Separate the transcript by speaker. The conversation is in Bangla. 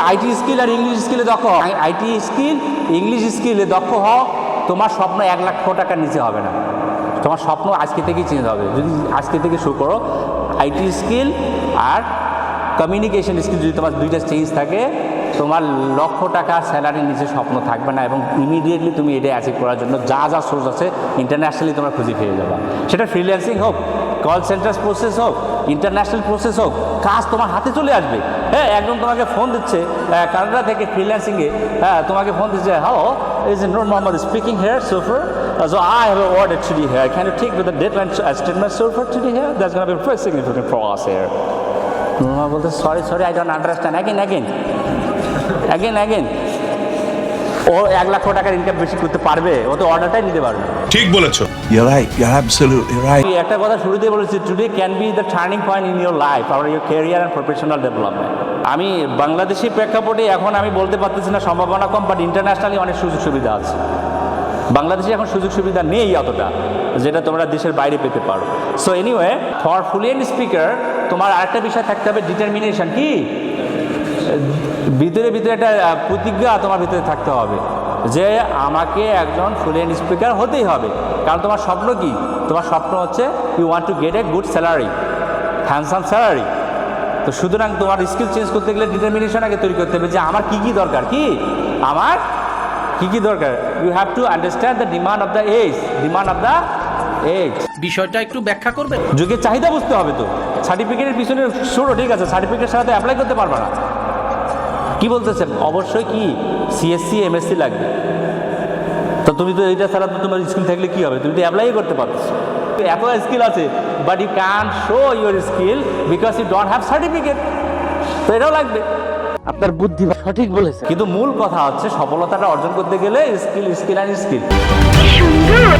Speaker 1: আইটি স্কিল আর ইংলিশ স্কিলে দক্ষ আইটি স্কিল ইংলিশ স্কিলে দক্ষ হও। তোমার স্বপ্ন এক লক্ষ টাকার নিচে হবে না। তোমার স্বপ্ন আজকে থেকেই চেঞ্জ হবে। যদি আজকে থেকে শুরু করো আইটি স্কিল আর কমিউনিকেশন স্কিল যদি তোমার দুইটা চেঞ্জ থাকে, তোমার লক্ষ টাকা স্যালারির নিচে স্বপ্ন থাকবে না এবং ইমিডিয়েটলি তুমি এটা অ্যাচিভ করার জন্য যা যা সোর্স আছে ইন্টারন্যাশনালি তোমরা খুঁজে পেয়ে যাবা। সেটা ফ্রিল্যান্সিং হোক কল সেন্টার প্রসেস হোক ইন্টারন্যাশনাল প্রসেস হোক কাজ তোমার হাতে চলে আসবে হ্যাঁ একদম তোমাকে ফোন দিচ্ছে কানাডা থেকে ফ্রিল্যান্সিংয়ে হ্যাঁ তোমাকে ফোন দিচ্ছে hello is Noor Mohammad speaking here সোফার order today here. Can you take with the deadline uh, statement sofa today here? That's going to be very significant for us here. Mama বলতে sorry sorry I don't understand again again again again ও এক লাখ টাকার ইনকাম বেশি করতে পারবে ও তো অর্ডারটাই নিতে পারবে
Speaker 2: ঠিক বলেছ
Speaker 3: You're right. You're absolutely right.
Speaker 1: একটা কথা শুরুতে বলেছি today can be the turning point in your life R your career and professional development আমি বাংলাদেশি প্রেক্ষাপটে এখন আমি বলতে পারতেছি না সম্ভাবনা কম বাট ইন্টারন্যাশনালি অনেক সুযোগ সুবিধা আছে বাংলাদেশে এখন সুযোগ সুবিধা নেই অতটা, যেটা তোমরা দেশের বাইরে পেতে পারো। So anyway for fluent speaker তোমার আরেকটা বিষয় থাকতে হবে ডিটারমিনেশন কি? ভিতরে ভিতরে একটা প্রতিজ্ঞা তোমার ভিতরে থাকতে হবে যে আমাকে একজন ফ্লুয়েন্ট স্পিকার হতেই হবে। কারণ তোমার স্বপ্ন কি? তোমার স্বপ্ন হচ্ছে you want to get a good salary handsome salary তো সুতরাং তোমার স্কিল চেঞ্জ করতে গেলে ডিটারমিনেশন আগে তৈরি করতে হবে যে আমার কি কি দরকার, কি? আমার কি কি দরকার? You have to understand the demand of the age demand of the age
Speaker 4: বিষয়টা একটু ব্যাখ্যা করবে
Speaker 1: যুগের চাহিদা বুঝতে হবে তো। সার্টিফিকেটের পিছনে শুরু ঠিক আছে সার্টিফিকেট সাথে অ্যাপ্লাই করতে পারবে না। কি বলতেছেন? অবশ্যই কি? সিএসসি এমএসসি লাগবে। তো তুমি তো এইটা ছাড়া তো তোমার স্কিল থাকলে কি হবে? তুমি তো অ্যাপ্লাই করতে পারতেছো। এত স্কিল আছে but you can show your skill because you don't have certificate তো এটাও লাগবে।
Speaker 4: আপনার বুদ্ধি সঠিক বলেছে।
Speaker 1: কিন্তু মূল কথা হচ্ছে সফলতাটা অর্জন করতে গেলে স্কিল স্কিল অ্যান্ড স্কিল
Speaker 5: সুন্দর।